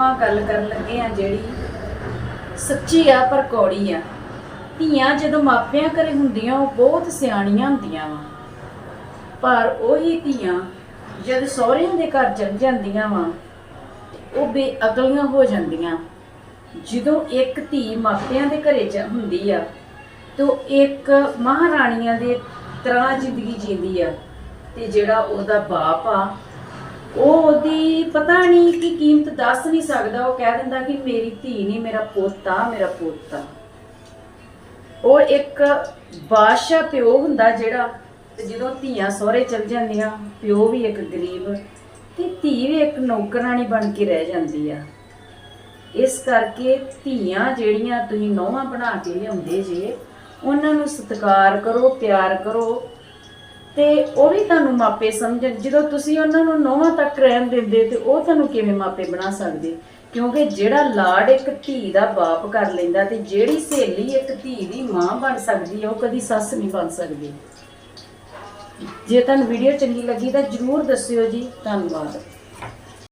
ਆਪਾਂ ਗੱਲ ਕਰਨ ਲੱਗੇ ਆ ਜਿਹੜੀ ਸੱਚੀ ਆ ਪਰ ਕੌੜੀ ਆ। ਧੀਆਂ ਜਦੋਂ ਮਾਪਿਆਂ ਘਰੇ ਹੁੰਦੀਆਂ, ਉਹ ਬਹੁਤ ਸਿਆਣੀਆਂ ਹੁੰਦੀਆਂ ਵਾ। ਪਰ ਉਹੀ ਧੀਆਂ ਜਦ ਸਹੁਰਿਆਂ ਦੇ ਘਰ ਚਲ ਜਾਂਦੀਆਂ ਵਾ, ਉਹ ਬੇਅਕਲੀਆਂ ਹੋ ਜਾਂਦੀਆਂ। ਜਦੋਂ ਇੱਕ ਧੀ ਮਾਪਿਆਂ ਦੇ ਘਰੇ ਚ ਹੁੰਦੀ ਆ, ਤੇ ਇੱਕ ਮਹਾਰਾਣੀਆਂ ਦੇ ਤਰ੍ਹਾਂ ਜ਼ਿੰਦਗੀ ਜੀਂਦੀ ਆ, ਤੇ ਜਿਹੜਾ ਉਹਦਾ ਬਾਪ ਆ ਉਹ ਉਹਦੀ ਪਤਾ ਨਹੀਂ ਕਿ ਕੀਮਤ ਦੱਸ ਨਹੀਂ ਸਕਦਾ, ਉਹ ਕਹਿ ਦਿੰਦਾ ਕਿ ਮੇਰੀ ਧੀ ਨਹੀਂ, ਮੇਰਾ ਪੋਤਾ ਮੇਰਾ ਪੋਤਾ। ਉਹ ਇੱਕ ਬਾਦਸ਼ਾਹ ਪਿਓ ਹੁੰਦਾ ਜਿਹੜਾ, ਤੇ ਜਦੋਂ ਧੀਆਂ ਸਹੁਰੇ ਚਲ ਜਾਂਦੀਆਂ, ਪਿਓ ਵੀ ਇੱਕ ਗਰੀਬ ਤੇ ਧੀ ਵੀ ਇੱਕ ਨੌਕਰਾਣੀ ਬਣ ਕੇ ਰਹਿ ਜਾਂਦੀ ਆ। ਇਸ ਕਰਕੇ ਧੀਆਂ ਜਿਹੜੀਆਂ ਤੁਸੀਂ ਨੌਵਾਂ ਬਣਾ ਕੇ ਲਿਆਉਂਦੇ ਜੇ, ਉਹਨਾਂ ਨੂੰ ਸਤਿਕਾਰ ਕਰੋ, ਪਿਆਰ ਕਰੋ ਤੇ ਉਹ ਵੀ ਤੁਹਾਨੂੰ ਮਾਪੇ ਸਮਝਣ। ਜਦੋਂ ਤੁਸੀਂ ਉਹਨਾਂ ਨੂੰ ਨੌਵਾਂ ਤੱਕ ਰਹਿਣ ਦਿੰਦੇ ਤੇ ਉਹ ਤੁਹਾਨੂੰ ਕਿਵੇਂ ਮਾਪੇ ਬਣਾ ਸਕਦੇ? ਕਿਉਂਕਿ ਜਿਹੜਾ ਲਾਡ ਇੱਕ ਧੀ ਦਾ ਬਾਪ ਕਰ ਲੈਂਦਾ ਤੇ ਜਿਹੜੀ ਸਹੇਲੀ ਇੱਕ ਧੀ ਦੀ ਮਾਂ ਬਣ ਸਕਦੀ ਹੈ ਉਹ ਕਦੀ ਸੱਸ ਨਹੀਂ ਬਣ ਸਕਦੀ। ਜੇ ਤੁਹਾਨੂੰ ਵੀਡੀਓ ਚੰਗੀ ਲੱਗੀ ਤਾਂ ਜਰੂਰ ਦੱਸਿਓ ਜੀ। ਧੰਨਵਾਦ।